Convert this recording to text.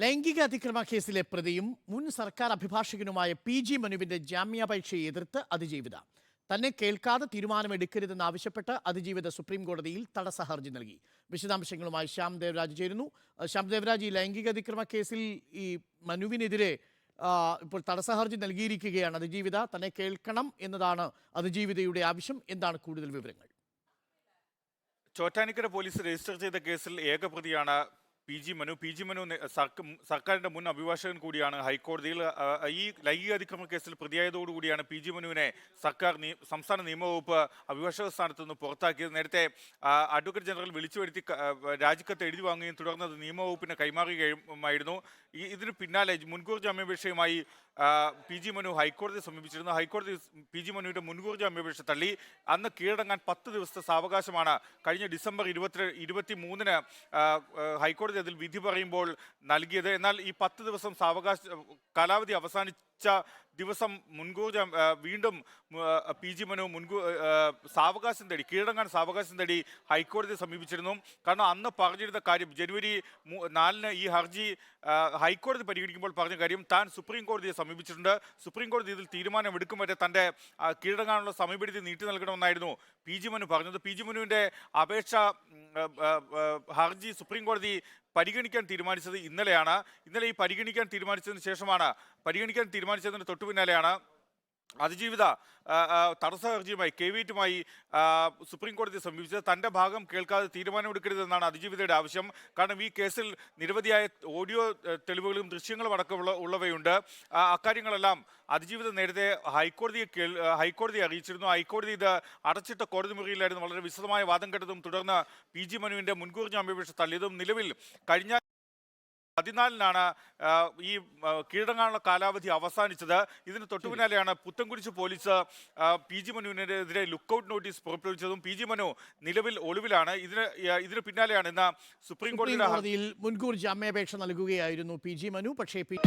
ലൈംഗിക അതിക്രമ കേസിലെ പ്രതിയും മുൻ സർക്കാർ അഭിഭാഷകനുമായ പി ജി മനുവിന്റെ ജാമ്യാപേക്ഷയെ എതിർത്ത് അതിജീവിത. തന്നെ കേൾക്കാതെ തീരുമാനമെടുക്കരുതെന്നാവശ്യപ്പെട്ട് അതിജീവിത സുപ്രീം കോടതിയിൽ തടസ്സ ഹർജി നൽകി. വിശദാംശങ്ങളുമായി ശ്യാം ദേവരാജ് ചേരുന്നു. ശ്യാം ദേവരാജ് ഈ ലൈംഗിക അതിക്രമ കേസിൽ ഈ മനുവിനെതിരെ ഇപ്പോൾ തടസ്സ ഹർജി നൽകിയിരിക്കുകയാണ് അതിജീവിത. തന്നെ കേൾക്കണം എന്നതാണ് അതിജീവിതയുടെ ആവശ്യം. എന്താണ് കൂടുതൽ വിവരങ്ങൾ? ചോറ്റാനിക്കര പോലീസ് രജിസ്റ്റർ ചെയ്ത കേസിൽ ഏകപ്രതിയാണ് P G Manu P G Manu സർക്കാരിന്റെ മുൻ അഭിഭാഷകൻ കൂടിയാണ് ഹൈക്കോടതിയിൽ ഈ ലൈംഗിക അതിക്രമ കേസിൽ പ്രതിയായതോടുകൂടിയാണ് പി ജി മനുവിനെ സർക്കാർ സംസ്ഥാന നിയമവകുപ്പ് അഭിഭാഷക സ്ഥാനത്ത് നിന്ന് പുറത്താക്കിയത്. നേരത്തെ അഡ്വക്കേറ്റ് ജനറൽ വിളിച്ചു വരുത്തി രാജിക്കത്ത് എഴുതി വാങ്ങുകയും തുടർന്ന് അത് നിയമവകുപ്പിന് കൈമാറുകയുമായിരുന്നു. ഇതിന് പിന്നാലെ മുൻകൂർ ജാമ്യാപേക്ഷയുമായി പി ജി മനു ഹൈക്കോടതിയെ സമീപിച്ചിരുന്നു. ഹൈക്കോടതി പി ജി മനുവിന്റെ മുൻകൂർ ജാമ്യാപേക്ഷ തള്ളി. അന്ന് കീഴടങ്ങാൻ പത്ത് ദിവസത്തെ സാവകാശമാണ്. കഴിഞ്ഞ ഡിസംബർ ഇരുപത്തി ഇരുപത്തി മൂന്നിന് ഹൈക്കോടതി അതിൽ വിധി പറയുമ്പോൾ നൽകിയത്. എന്നാൽ ഈ പത്ത് ദിവസം സാവകാശ കാലാവധി അവസാനിച്ച ദിവസം മുൻകൂർ വീണ്ടും പി ജി മനു മുൻകൂർ സാവകാശം തേടി കീഴടങ്ങാൻ സാവകാശം തേടി ഹൈക്കോടതിയെ സമീപിച്ചിരുന്നു. കാരണം അന്ന് പറഞ്ഞിരുന്ന കാര്യം ജനുവരി നാലിന് ഈ ഹർജി ഹൈക്കോടതി പരിഗണിക്കുമ്പോൾ പറഞ്ഞ കാര്യം താൻ സുപ്രീം കോടതിയെ സമീപിച്ചിട്ടുണ്ട്. സുപ്രീം കോടതി ഇതിൽ തീരുമാനം എടുക്കും വരെ തന്റെ ആ, കീഴടങ്ങാനുള്ള സമയപരിധി നീട്ടി നൽകണമെന്നായിരുന്നു പി ജി മനു പറഞ്ഞത്. പി ജി മനുവിന്റെ അപേക്ഷ ഹർജി സുപ്രീം കോടതി പരിഗണിക്കാൻ തീരുമാനിച്ചത് ഇന്നലെയാണ്. ഇന്നലെ ഈ പരിഗണിക്കാൻ തീരുമാനിച്ചതിന് ശേഷമാണ്. പരിഗണിക്കാൻ തീരുമാനിച്ചതിന് തൊട്ടു പിന്നാലെയാണ് അതിജീവിത തടസ്സ ഹർജിയുമായി കെ വിറ്റുമായി സുപ്രീം കോടതിയെ സമീപിച്ചത് തന്റെ ഭാഗം കേൾക്കാതെ തീരുമാനമെടുക്കരുതെന്നാണ് അതിജീവിതയുടെ ആവശ്യം. കാരണം ഈ കേസിൽ നിരവധിയായ ഓഡിയോ തെളിവുകളും ദൃശ്യങ്ങളും അടക്കമുള്ള ഉള്ളവയുണ്ട്. അക്കാര്യങ്ങളെല്ലാം അതിജീവിത നേരത്തെ ഹൈക്കോടതിയെ കേൾ ഹൈക്കോടതിയെ അറിയിച്ചിരുന്നു. ഹൈക്കോടതി ഇത് അടച്ചിട്ട കോടതി മുറിയിലായിരുന്നു. വളരെ വിശദമായ വാദം കേട്ടതും തുടർന്ന് പി ജി മനുവിന്റെ മുൻകൂർ ജാമ്യാപേക്ഷ തള്ളിയതും നിലവിൽ കഴിഞ്ഞ പതിനാലിനാണ് ഈ കീഴടങ്ങാനുള്ള കാലാവധി അവസാനിച്ചത്. ഇതിന് തൊട്ടുപിന്നാലെയാണ് പുത്തൻകുരിശ് പോലീസ് പി ജി മനുവിനെതിരെ ലുക്കൌട്ട് നോട്ടീസ് പുറപ്പെടുവിച്ചതും പി ജി മനു നിലവിൽ ഒളിവിലാണ്. ഇതിന് ഇതിന് പിന്നാലെയാണ് ഇന്ന് സുപ്രീം കോടതിയിൽ മുൻകൂർ ജാമ്യാപേക്ഷ നൽകുകയായിരുന്നു പി ജി മനു. പക്ഷേ പി